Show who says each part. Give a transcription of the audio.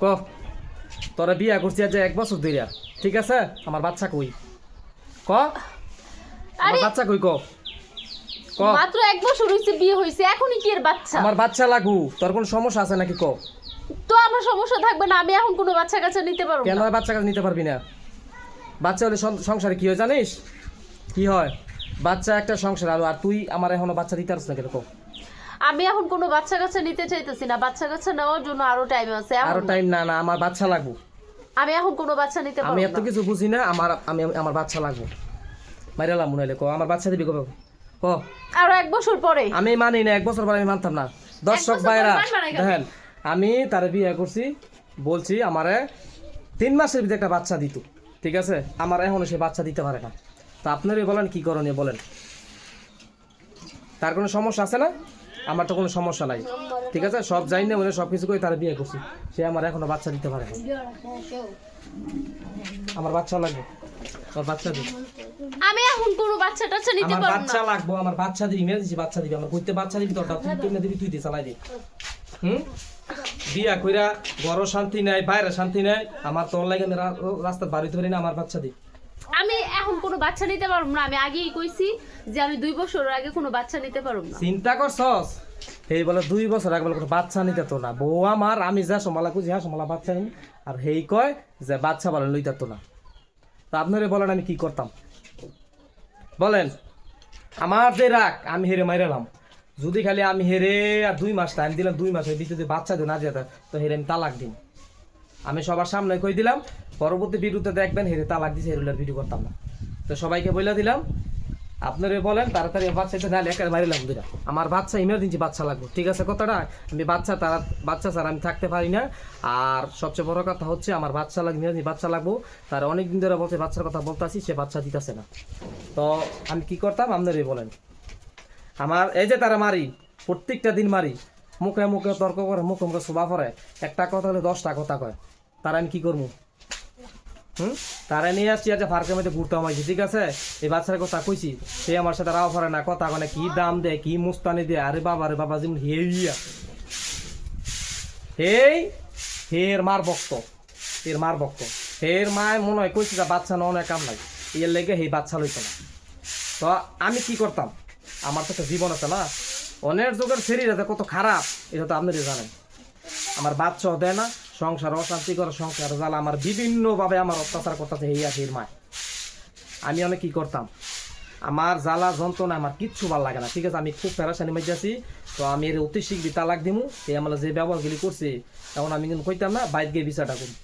Speaker 1: ক তোরা বিয়া করছি আজ এক বছর ধরে ঠিক আছে? আমার বাচ্চা কই? ক? আমার বাচ্চা কই ক? ক?
Speaker 2: মাত্র এক বছর হইছে বিয়ে হইছে এখনই কি এর বাচ্চা?
Speaker 1: আমার বাচ্চা লাগু তোর কোনো সমস্যা আছে নাকি ক?
Speaker 2: তো আমার সমস্যা থাকবে না আমি এখন কোনো বাচ্চা কাচ্চা নিতে পারব
Speaker 1: কেন বাচ্চা কাছে নিতে পারবি না? বাচ্চা হলে সংসারে কি হয় জানিস? কি হয়? বাচ্চা একটা সংসার আর আর তুই আমার এখনও বাচ্চা দিতে পারছিস না কেন ক?
Speaker 2: আমি এখন কোনো বাচ্চা কাচ্চা নিতে চাইতেছি না। বাচ্চা কাচ্চা নেওয়ার জন্য আরও টাইম আছে আরও
Speaker 1: টাইম না না আমার বাচ্চা লাগবো।
Speaker 2: আমি এখন কোনো বাচ্চা নিতে
Speaker 1: আমি এত কিছু বুঝি না আমার আমি আমি- আমার বাচ্চা লাগবো। মাইরালাম মনে ক আমার বাচ্চা দিবি কবে? ক।
Speaker 2: আরও এক বছর পরে।
Speaker 1: আমি মানি না এক বছর পরে আমি মানতাম না। দর্শক ভাইরা? দেখেন আমি তার বিয়ে করছি বলছি আমারে তিন মাসের ভিতরে একটা বাচ্চা দিত ঠিক আছে? আমার এখনও সে বাচ্চা দিতে পারে না। তা আপনারই বলেন কি করণীয় বলেন? তার কোনো সমস্যা আছে না? আমার তো কোনো সমস্যা নাই। ঠিক আছে? সব যাই না মনে সব কিছু করে তারা বিয়ে করছি। সে আমার এখনও বাচ্চা দিতে পারে আমার বাচ্চা লাগবে। আমার বাচ্চা দিই
Speaker 2: আমি এখন কোনো বাচ্চা টাচ্চা নিতে
Speaker 1: আমার
Speaker 2: পারব
Speaker 1: বাচ্চা
Speaker 2: না
Speaker 1: লাগবো আমার বাচ্চা দিবি ইমার্জেন্সি বাচ্চা দিবি। আমার কইতে বাচ্চা দিবি তোরটা তুই তুই দিবি তুই দিয়ে চালাই দি। হুম? বিয়া কইরা বড় শান্তি নাই বাইরে শান্তি নাই। আমার তোর লাগে আমি রাস্তা হইতে পারি না আমার বাচ্চা দি।
Speaker 2: আমি এখন কোনো বাচ্চা নিতে পারব না। আমি আগেই কইছি যে আমি দুই বছর আগে কোনো বাচ্চা নিতে পারব না।
Speaker 1: চিন্তা করছস? এই বলে দুই বছর আগে বলে বাচ্চা নিতে তো না। বউ আমার, আমি যা সমালা খুঁজি হ্যাঁ সমালা বাচ্চা নিন আর হেই কয় যে বাচ্চা বলেন লইতে তো না। তা আপনারে বলেন আমি কি করতাম? বলেন, আমার যে রাগ, আমি হেরে মাইরালাম যদি খালি আমি হেরে আর দুই মাস টাইম দিলাম, দুই মাসের ভিতরে বাচ্চা দিও না যেত, তো হেরে আমি তালাক দিন আমি সবার সামনে কই দিলাম, পরবর্তী ভিডিওতে দেখবেন হেরে তালাক দিছে, হেরুলার ভিডিও করতাম না। তো সবাইকে বলে দিলাম, আপনারা বলেন, তাড়াতাড়ি বাচ্চাটা না লেখার মারিলাম দুটা আমার বাচ্চা ইমার্জেন্সি বাচ্চা লাগবে, ঠিক আছে কথাটা? আমি বাচ্চা তারা বাচ্চা ছাড়া আমি থাকতে পারি না। আর সবচেয়ে বড় কথা হচ্ছে, আমার বাচ্চা লাগবে ইমার্জেন্সি বাচ্চা লাগবো। তার অনেক দিন ধরে বলছে, বাচ্চার কথা বলতেছি, সে বাচ্চা দিতেছে না। তো আমি কি করতাম আপনারাই বলেন। আমার এই যে তারা মারি, প্রত্যেকটা দিন মারি। মুখে মুখে তর্ক করে, মুখে মুখে শোভা করে। একটা কথা হলে দশটা কথা কয়। তারা আমি কি করব? হুম? তারা নিয়ে আসছি আজ ফার্কের মধ্যে ঘুরতাম আইছি ঠিক আছে? এই বাচ্চার কথা কইছি, সে আমার সাথে রাও পারে না, কথা মানে কি দাম দেয়, কি মুস্তানি দেয়, আরে বাবা রে বাবা, যেমন হেইয়া হেই, হের মার বক্ত এর মার বক্ত হের মায় মনে হয় কইছি যে বাচ্চা নয় কাম নাই, এর লেগে সেই বাচ্চা লইতো না। তো আমি কি করতাম? আমার তো জীবন আছে না অনেক যুগের শরীর আছে কত খারাপ, এটা তো আপনারই জানেন। আমার বাচ্চাও দেয় না সংসার অশান্তি করে সংসার জাল আমার বিভিন্নভাবে আমার অত্যাচার করতেছে এই আসির মায়। আমি অনেক কি করতাম? আমার জ্বালা যন্ত্রণা আমার কিচ্ছু ভালো লাগে না। ঠিক আছে, আমি খুব প্যারাসানি মাঝে আছি। তো আমি এর অতি শীঘ্রই তালাক দিমু। এই আমার যে ব্যবহারগুলি করছে তখন আমি কিন্তু কইতাম না বাইক গিয়ে বিচারটা করি